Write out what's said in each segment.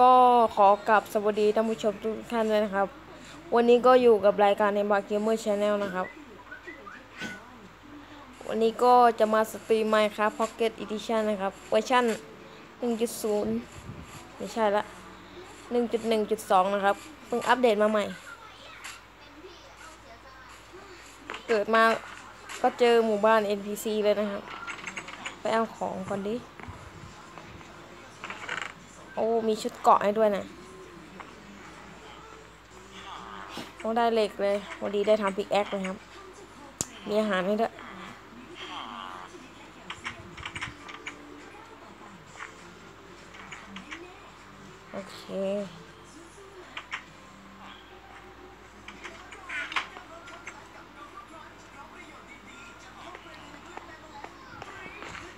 ก็ขอกลับสวัสดีท่านผู้ชมทุกท่านเลยนะครับ วันนี้ก็อยู่กับรายการในบาร์เกมเมอร์ชาแนลนะครับ วันนี้ก็จะมาสตรีมไมค์ครับพ็อกเก็ตอีดิชันนะครับเวอร์ชัน1.0 ไม่ใช่ละ 1.1.2 นะครับ เพิ่งอัปเดตมาใหม่ เกิดมาก็เจอหมู่บ้าน NPC เลยนะครับ ไปเอาของก่อนดิ โอ้ มีชุดเกาะให้ด้วยนะโอ้ได้เหล็กเลยวันดีได้ทำพิกแอคเลยครับ มีอาหารให้ด้วยโอเค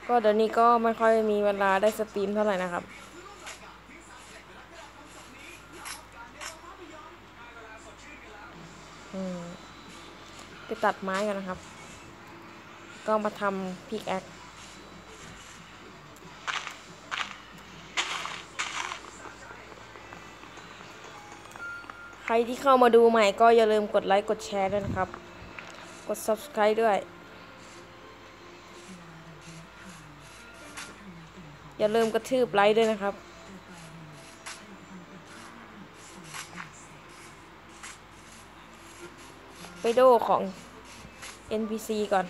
ก็เดี๋ยวนี้ก็ไม่ค่อยมีเวลาได้สตรีมเท่าไหร่นะครับ อืมไป ตัดไม้กันนะครับ ก็มาทำพิกแอคใครที่เข้ามาดูใหม่ก็อย่าลืมกดไลค์กดแชร์ด้วยนะครับ กด subscribe ด้วย อย่าลืมกระทืบไลค์ด้วยนะครับ ไปโดของ NPC ก่อน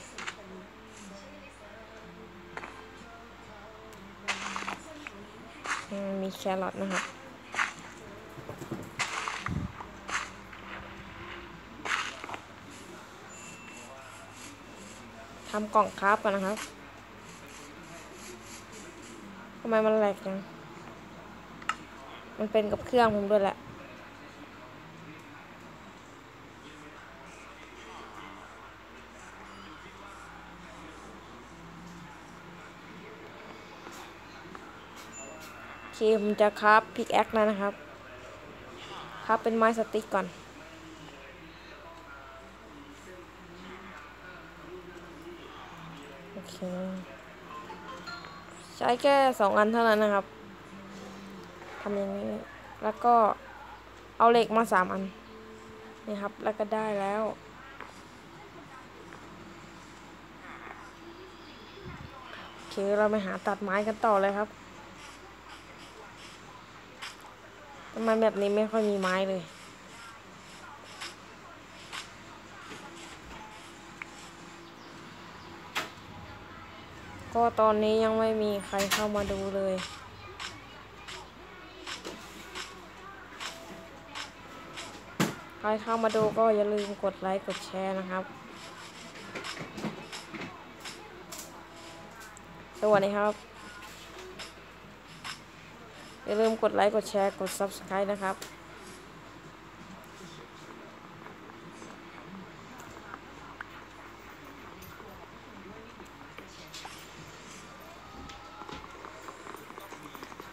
มีแครอทนะครับทำกล่องคราฟก่อนนะครับทำไมมันแหลกจัง มันเป็นกับเครื่องผมด้วยแหละ โอเค ผมจะคราฟพิกแอคแล้วนะครับ คราฟเป็นไม้สติ๊กก่อน โอเค ใช้แค่สองอันเท่านั้นนะครับทำอย่างนี้ แล้วก็เอาเหล็กมาสามอัน นี่ครับ แล้วก็ได้แล้วโอเคเราไปหาตัดไม้กันต่อเลยครับ ทำไมแบบนี้ไม่ค่อยมีไม้เลย ก็ตอนนี้ยังไม่มีใครเข้ามาดูเลยใครเข้ามาดูก็อย่าลืมกดไลค์กดแชร์นะครับ สวัสดีครับ อย่าลืมกดไลค์กดแชร์กด Subscribe นะครับ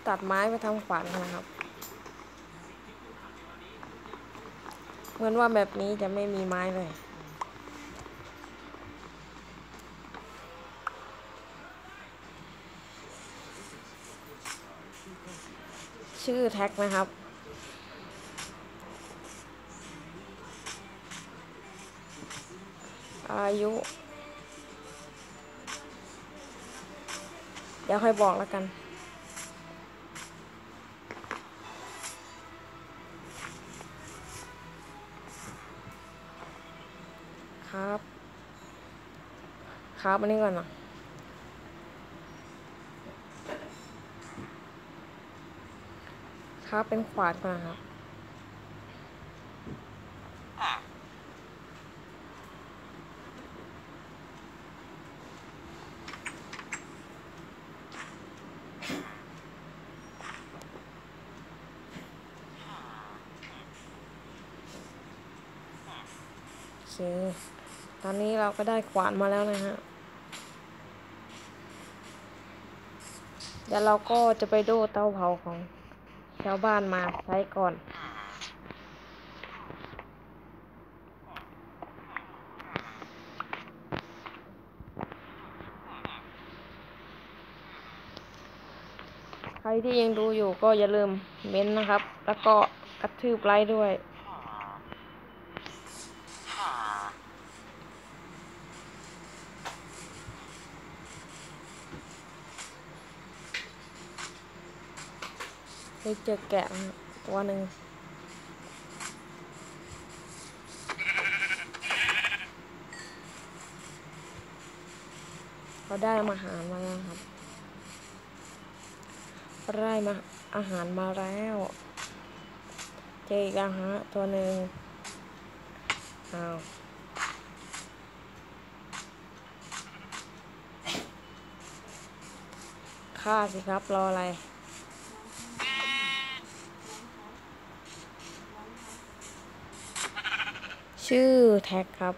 ตัดไม้ไปทำขวานกันนะครับ เหมือนว่าแบบนี้จะไม่มีไม้เลย ชื่อแท็กนะครับ อายุ เดี๋ยวค่อยบอกแล้วกัน ครับ ครับอันนี้ก่อนนะ ครับเป็นขวานก่อนนะครับโอเคตอนนี้เราก็ได้ขวานมาแล้วนะฮะ เดี๋ยวเราก็จะไปดูเตาเผาของ ชาวบ้านมาใช้ก่อน ใครที่ยังดูอยู่ก็อย่าลืมเม้นต์นะครับ แล้วก็กระทืบไลค์ด้วย ได้เจอแกะตัวหนึ่งเราได้มาอาหารมาแล้วครับได้มาอาหารมาแล้ว เจออีกแล้วฮะตัวหนึ่งอ้าวฆ่าสิครับ รออะไร ชื่อแท็กครับ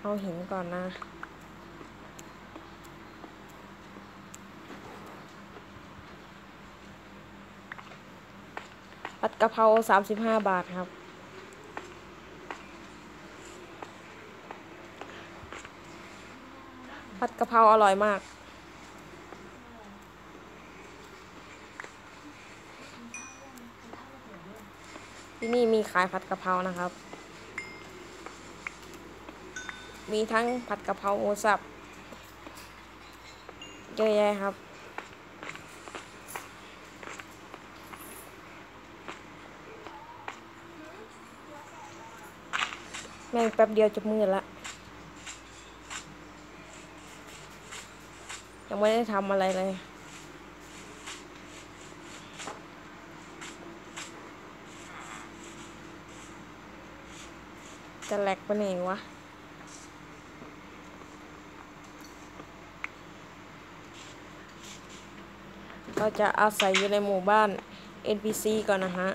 เอาหินก่อนนะ กะเพราสามสิบห้าบาทครับ ผัดกะเพราอร่อยมาก ที่นี่มีขายผัดกะเพรานะครับ มีทั้งผัดกะเพราหมูสับเยอะแยะครับ แม่งแป๊บเดียวจะมืดละ ยังไม่ได้ทำอะไรเลย จะแหลกไปไหนวะเราจะอาศัยอยู่ในหมู่บ้าน NPC ก่อนนะฮะ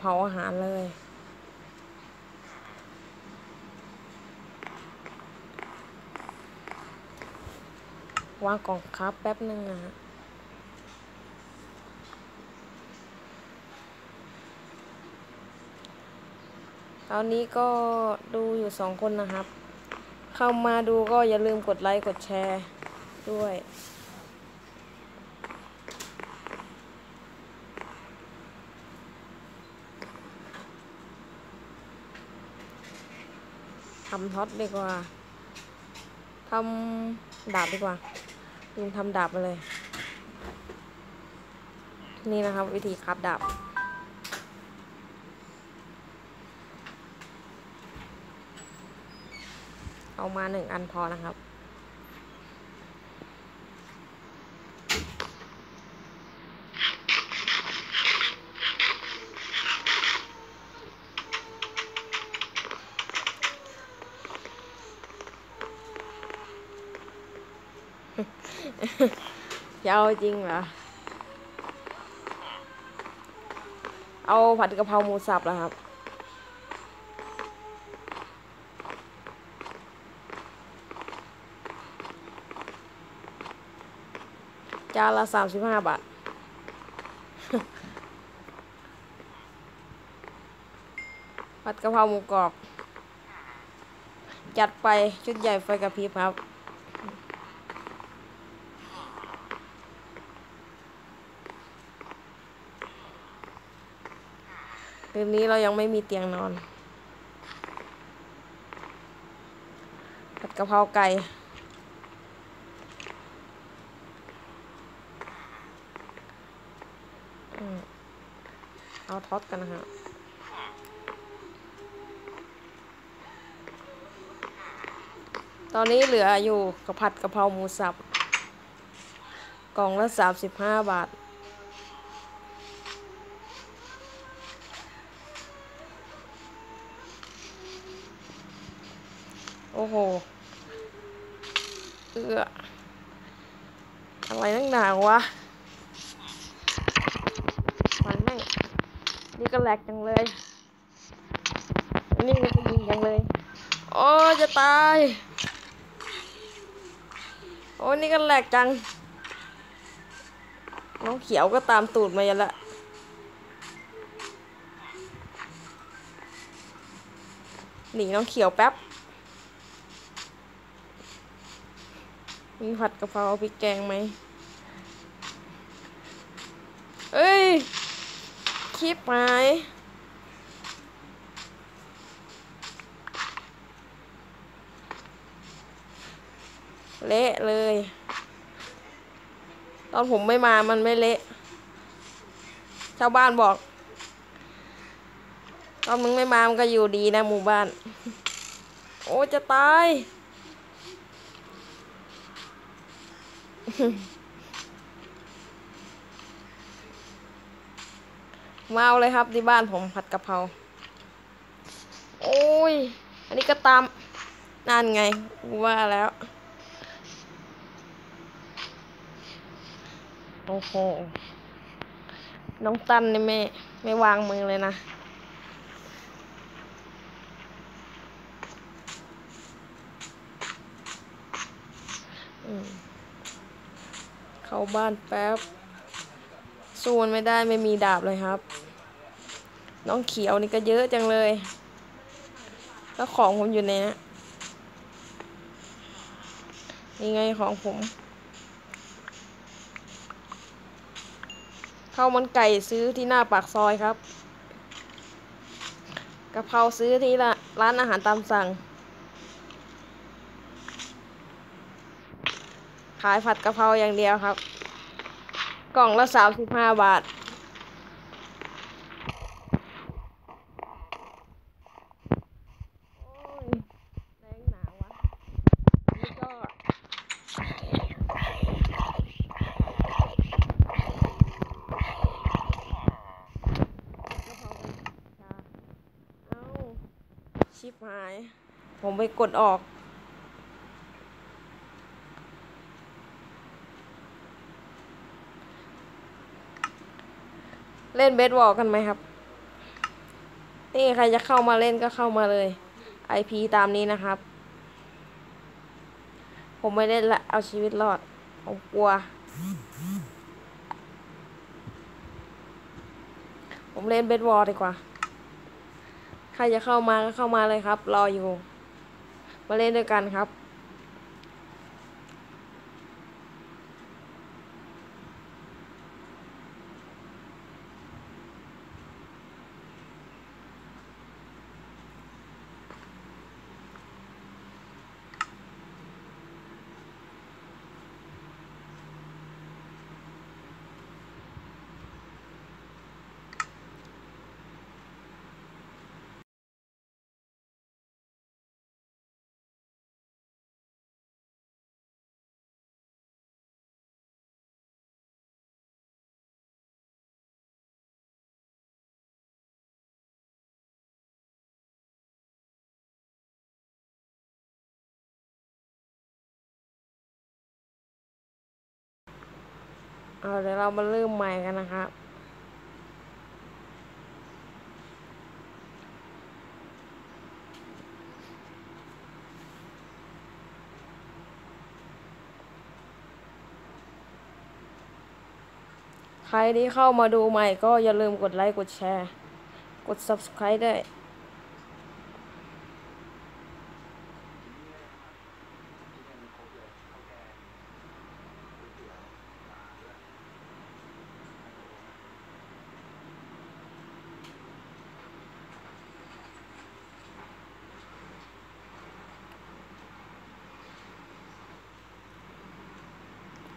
เผาอาหารเลยวางกล่องครับแป๊บหนึ่งนะฮะตอนนี้ก็ดูอยู่สองคนนะครับ เข้ามาดูก็อย่าลืมกดไลค์ กดแชร์ด้วย ทำท็อตดีกว่าทำดาบดีกว่าลืมทำดาบไปเลย นี่นะครับ วิธีครับดาบเอามาหนึ่งอันพอนะครับ จะเอาจริงเหรอ เอาผัดกะเพราหมูสับแล้วครับจานละสามสิบห้าบาท ผัดกะเพราหมูกรอบ จัดไปชุดใหญ่ไฟกระพริบครับ คืนนี้เรายังไม่มีเตียงนอน ผัดกะเพราไก่ เอาท็อตกันนะฮะตอนนี้เหลืออยู่กับผัดกะเพราหมูสับ กล่องละสามสิบห้าบาท อ้โห เอืออะไรนักหนาวะ มันแม่งนี่ก็แหลกจังเลย นี่มันยิงจังเลย โอ้จะตาย โอ้นี่ก็แหลกจัง น้องเขียวก็ตามตูดมาอย่าละหนีน้องเขียวแป๊บ มีผัดกะเพราพริกแกงไหมเอ้ย คลิปหาเละเลย ตอนผมไม่มามันไม่เละ ชาวบ้านบอก ตอนมึงไม่มามันก็อยู่ดีนะหมู่บ้าน โอ้จะตาย มาเอาเลยครับที่บ้านผมผัดกะเพรา โอ้ย อันนี้ก็ตามนั่นไงว่าแล้ว โอ้โห น้องตันนี่ไม่ไม่วางมือเลยนะ เข้าบ้านแป๊บสู้มันไม่ได้ไม่มีดาบเลยครับ น้องเขียวนี่ก็เยอะจังเลย แล้วของผมอยู่ในนะนี่ไงของผมข้าวมันไก่ซื้อที่หน้าปากซอยครับกะเพราซื้อที่ร้านอาหารตามสั่ง ขายผัดกะเพราอย่างเดียวครับ กล่องละสามสิบห้าบาท โอ้ยแรงหนาวะนี่ก็กะเพรากัญชาเอ้าชิปหาย ผมไปกดออก ล่นเบสบอลกันไหมครับ นี่ใครจะเข้ามาเล่นก็เข้ามาเลย IP ตามนี้นะครับ ผมไม่เล่นละ เอาชีวิตรอดผมกลัว ผมเล่นเบสบอลดีกว่า ใครจะเข้ามาก็เข้ามาเลยครับ รออยู่ มาเล่นด้วยกันครับ เอาเดี๋ยวเรามาเริ่มใหม่กันนะครับ ใครที่เข้ามาดูใหม่ก็อย่าลืมกดไลค์ กดแชร์ กด subscribe ด้วย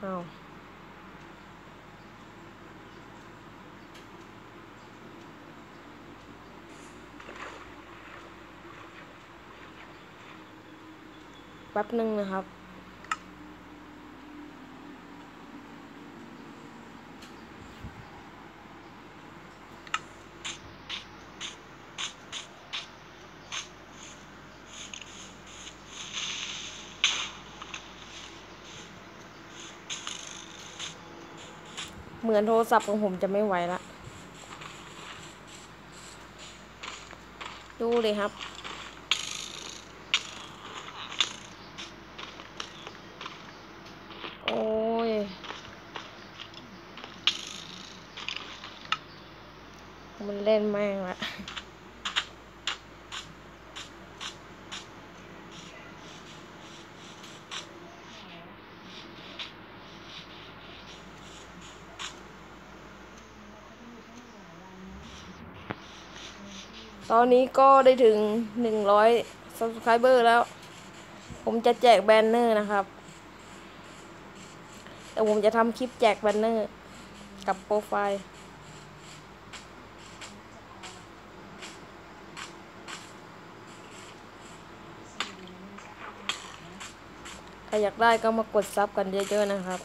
เอา แป๊บหนึ่งนะครับ เหมือนโทรศัพท์ของผมจะไม่ไหวละ ดูเลยครับ โอ้ย มันเล่นแม่งละ ตอนนี้ก็ได้ถึง 100 subscriber แล้ว ผมจะแจกแบนเนอร์นะครับ แต่ผมจะทำคลิปแจกแบนเนอร์กับโปรไฟล์ ใครอยากได้ก็มากดซับกันเยอะๆนะครับ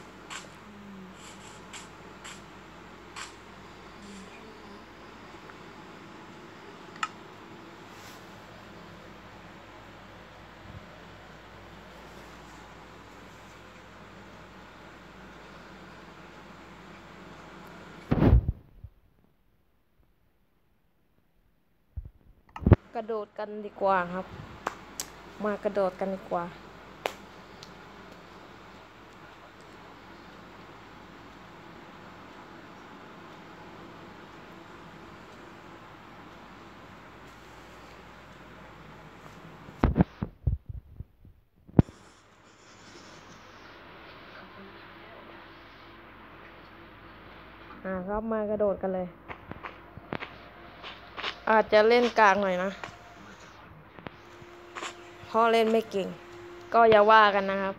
กระโดดกันดีกว่าครับ มากระโดดกันดีกว่า อ่าครับมากระโดดกันเลย อาจจะเล่นกลางหน่อยนะเพราะเล่นไม่เก่ง ก็อย่าว่ากันนะครับ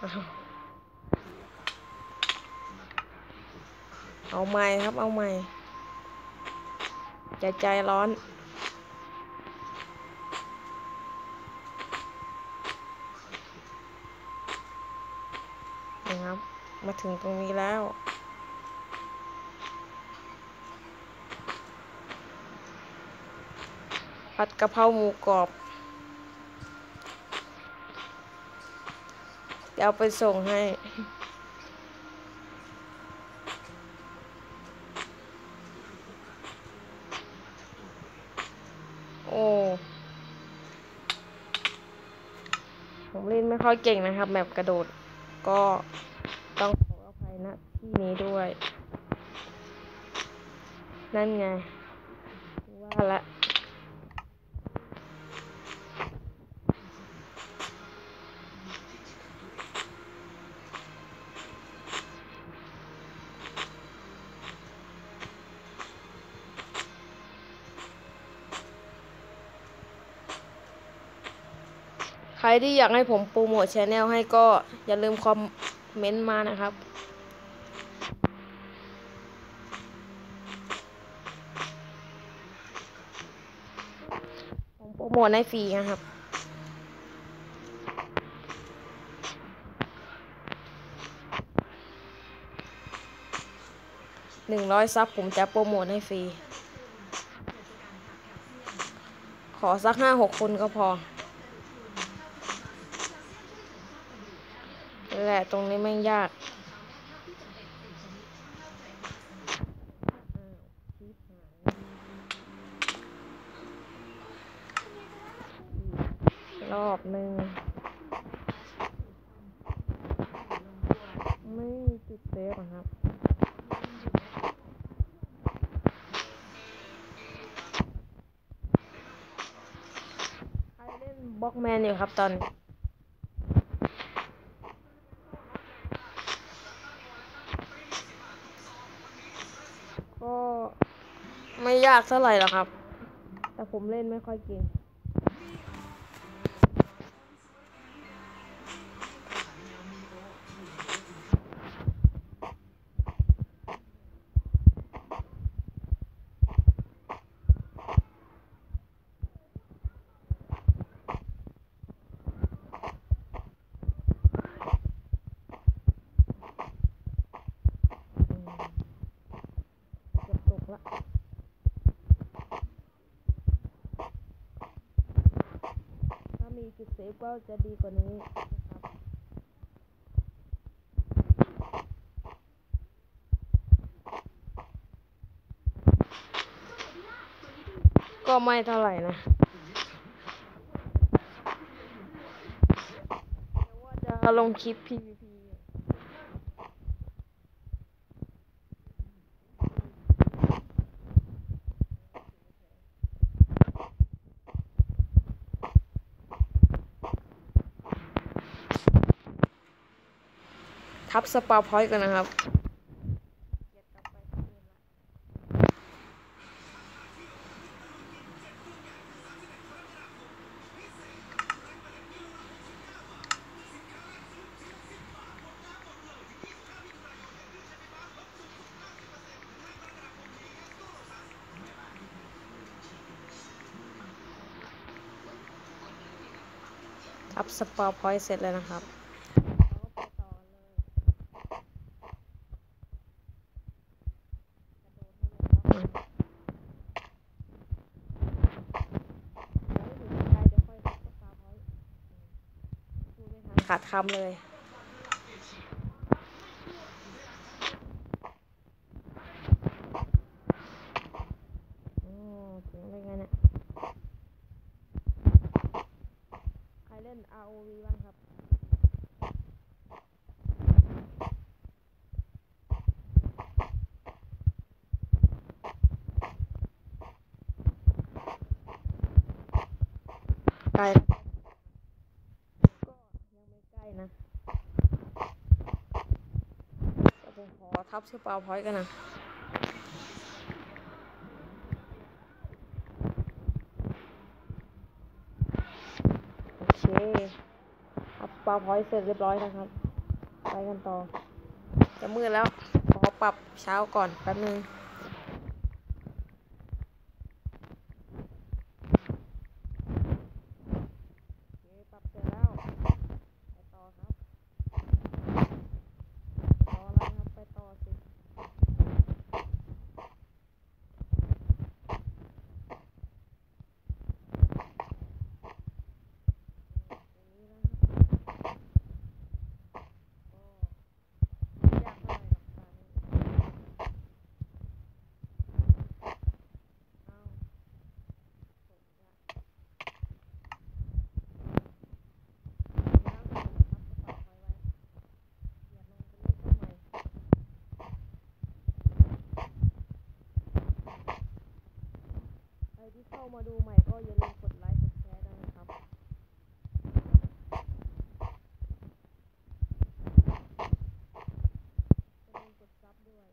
เอาเอาใหม่ครับเอาใหม่ใจใจร้อน ถึงตรงนี้แล้ว ผัดกะเพราหมูกรอบ เดี๋ยวไปส่งให้โอ้ผมเล่นไม่ค่อยเก่งนะครับ แบบกระโดดก็ต้องขออภัยณที่นี้ ด้วย นั่นไง ว่าละใครที่อยากให้ผมโปรโมทชาแนลให้ก็อย่าลืมคอมเมนต์มานะครับ ผมโปรโมทให้ฟรีนะครับ หนึ่งร้อยซับผมจะโปรโมทให้ฟรี ขอสักห้าหกคนก็พอแหละตรงนี้แม่งยาก รอบหนึ่งไม่มีจุดเซฟอะครับใครเล่นบล็อกแมนอยู่ครับตอนก็ไม่ยากเท่าไหร่หรอกครับ แต่ผมเล่นไม่ค่อยเก่ง ปิดเซฟก็จะดีกว่านี้ก็ไม่เท่าไหร่นะเดี๋ว่าจะลงคลิป PVP ทับสปาพอยต์กันนะครับทับสปาพอยต์เสร็จแล้วนะครับ ขาดคำเลยโอ้เสียงอะไรกันเนี่ยใครเล่น ROV บ้างครับ ใกล้ก็ยังไม่ใกล้นะเดี๋ยวผมขอ ทับสปาพอยต์กันนะโอเคทับสปาพอยต์เสร็จเรียบร้อยนะครับ ไปกันต่อ จะมืดแล้ว ขอปรับเช้าก่อนแป๊บนึง โอเคปรับเสร็จแล้ว ไปต่อครับต่ออะไรครับ ไปต่อสิอย่างนี้นะครับก็ยากเท่าไหร่กับการนี้อ้าวตกยาก ใครที่เข้า มาดูใหม่ก็อย่าลืมกดไลค์กดแชร์ด้วยนะครับ อย่าลืมกดซับด้วย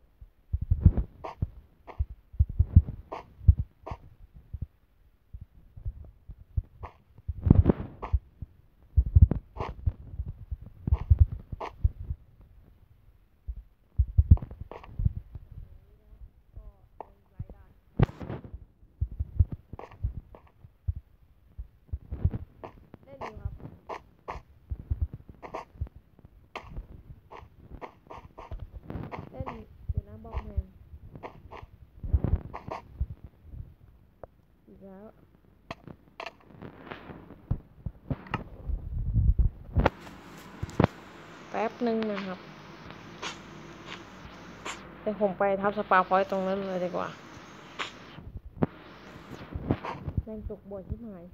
ก็ลงไลค์ได้ เล่นอยู่ครับ เล่นอยู่นะบอกแมนอีกแล้ว แป๊บหนึ่งนะครับเดี๋ยวผมไปทับสปาพอยต์ตรงนั้นเลยดีกว่าแรงตกบวชที่หาย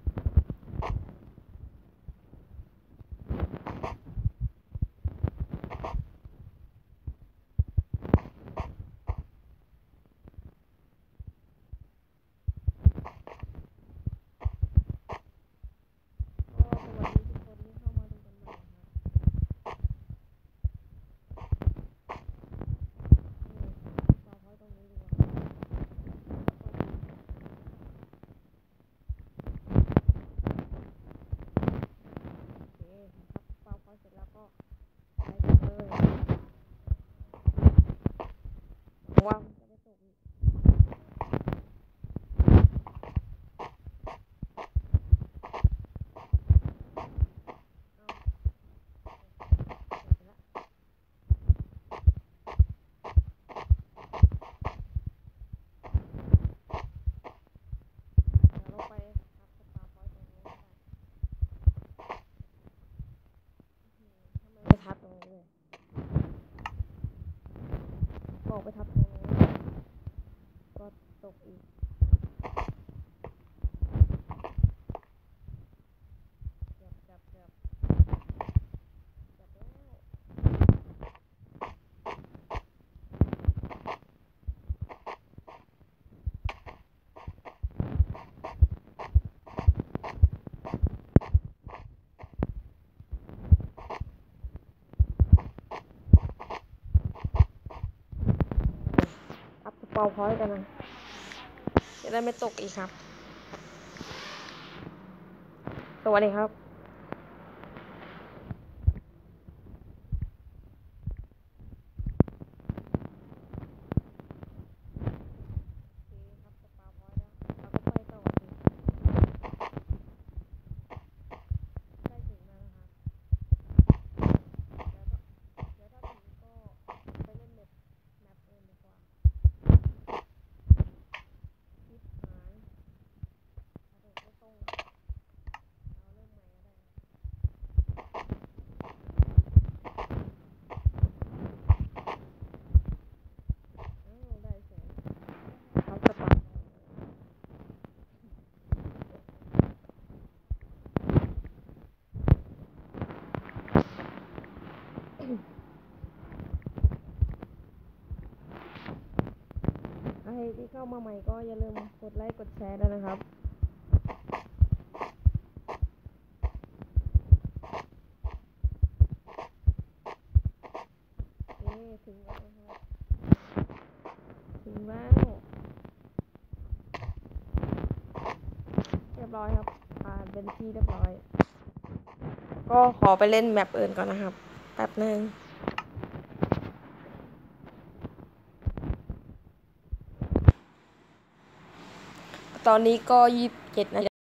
tục อีก เกือบเกือบเกือบเกือบแล้วเป่าพอยกันนะ จะได้ไม่ตกอีกครับ สวัสดีครับ โอเคครับสปาพอยต์แล้วเราก็ไปต่อสิใกล้ถึงแล้วนะครับแล้วก็เดี๋ยวถ้าถึงก็ไปเล่นเน็ตแมปเองดีกว่าชิบหายกระโดดไม่ตรงเราเริ่มใหม่ก็ได้นะอ้าวได้เฉยครับสปา ใคร ที่เข้ามาใหม่ก็อย่าลืมกดไลค์กดแชร์ด้วยนะครับเอ๊ถึงแล้วนะครับถึงแล้วเรียบร้อยครับผ่านเป็นที่เรียบร้อย ก็ขอไปเล่นแมปอื่นก่อนนะครับ แป๊บหนึ่ง ตอนนี้ก็ยี่สิบเจ็ดนะ